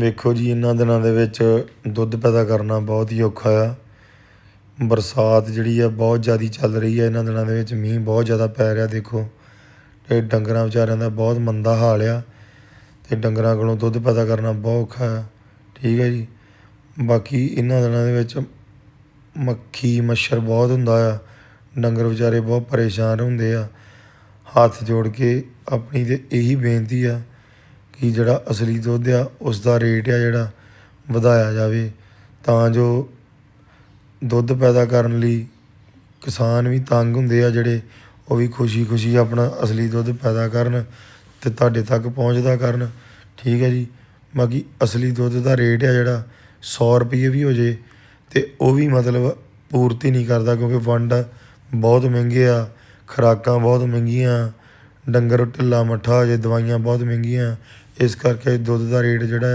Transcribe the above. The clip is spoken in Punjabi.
ਵੇਖੋ ਜੀ, ਇਹਨਾਂ ਦਿਨਾਂ ਦੇ ਵਿੱਚ ਦੁੱਧ ਪੈਦਾ ਕਰਨਾ ਬਹੁਤ ਹੀ ਔਖਾ ਆ। ਬਰਸਾਤ ਜਿਹੜੀ ਆ, ਬਹੁਤ ਜ਼ਿਆਦਾ ਚੱਲ ਰਹੀ ਆ ਇਹਨਾਂ ਦਿਨਾਂ ਦੇ ਵਿੱਚ। ਮੀਂਹ ਬਹੁਤ ਜ਼ਿਆਦਾ ਪੈ ਰਿਹਾ, ਦੇਖੋ। ਤੇ ਡੰਗਰਾਂ ਵਿਚਾਰਿਆਂ ਦਾ ਬਹੁਤ ਮੰਦਾ ਹਾਲ ਆ। ਤੇ ਡੰਗਰਾਂ ਕੋਲੋਂ ਦੁੱਧ ਪੈਦਾ ਕਰਨਾ ਬਹੁਤ ਔਖਾ ਆ। ਠੀਕ ਹੈ ਜੀ। ਬਾਕੀ ਇਹਨਾਂ ਦਿਨਾਂ ਦੇ ਵਿੱਚ ਮੱਖੀ, ਮੱਛਰ ਬਹੁਤ ਹੁੰਦਾ ਆ। ਡੰਗਰ ਵਿਚਾਰੇ ਬਹੁਤ ਪਰੇਸ਼ਾਨ ਹੁੰਦੇ ਆ। ਹੱਥ ਜੋੜ ਕੇ ਆਪਣੀ ਤੇ ਇਹੀ ਬੇਨਤੀ ਆ ਕਿ ਜਿਹੜਾ ਅਸਲੀ ਦੁੱਧ ਆ ਉਸ ਦਾ ਰੇਟ ਆ ਜਿਹੜਾ ਵਧਾਇਆ ਜਾਵੇ, ਤਾਂ ਜੋ ਦੁੱਧ ਪੈਦਾ ਕਰਨ ਲਈ ਕਿਸਾਨ ਵੀ ਤੰਗ ਹੁੰਦੇ ਆ ਜਿਹੜੇ ਉਹ ਵੀ ਖੁਸ਼ੀ-ਖੁਸ਼ੀ ਆਪਣਾ ਅਸਲੀ ਦੁੱਧ ਪੈਦਾ ਕਰਨ ਤੇ ਤੁਹਾਡੇ ਤੱਕ ਪਹੁੰਚਦਾ ਕਰਨ। ਠੀਕ ਹੈ ਜੀ? ਬਾਕੀ ਅਸਲੀ ਦੁੱਧ ਦਾ ਰੇਟ ਆ ਜਿਹੜਾ 100 ਰੁਪਏ ਵੀ ਹੋ ਜੇ ਤੇ ਉਹ ਵੀ ਮਤਲਬ ਪੂਰਤੀ ਨਹੀਂ ਕਰਦਾ ਕਿਉਂਕਿ ਵੰਡ ਬਹੁਤ ਮਹਿੰਗੇ ਆ, ਖੁਰਾਕਾਂ ਬਹੁਤ ਮਹਿੰਗੀਆਂ, ਡੰਗਰ, ਢਿੱਲਾ ਮੱਠਾ ਹੋ ਜੇ ਦਵਾਈਆਂ ਬਹੁਤ ਮਹਿੰਗੀਆਂ ਇਸ ਕਰਕੇ ਦੁੱਧ ਦਾ ਰੇਟ ਜਿਹੜਾ ਆ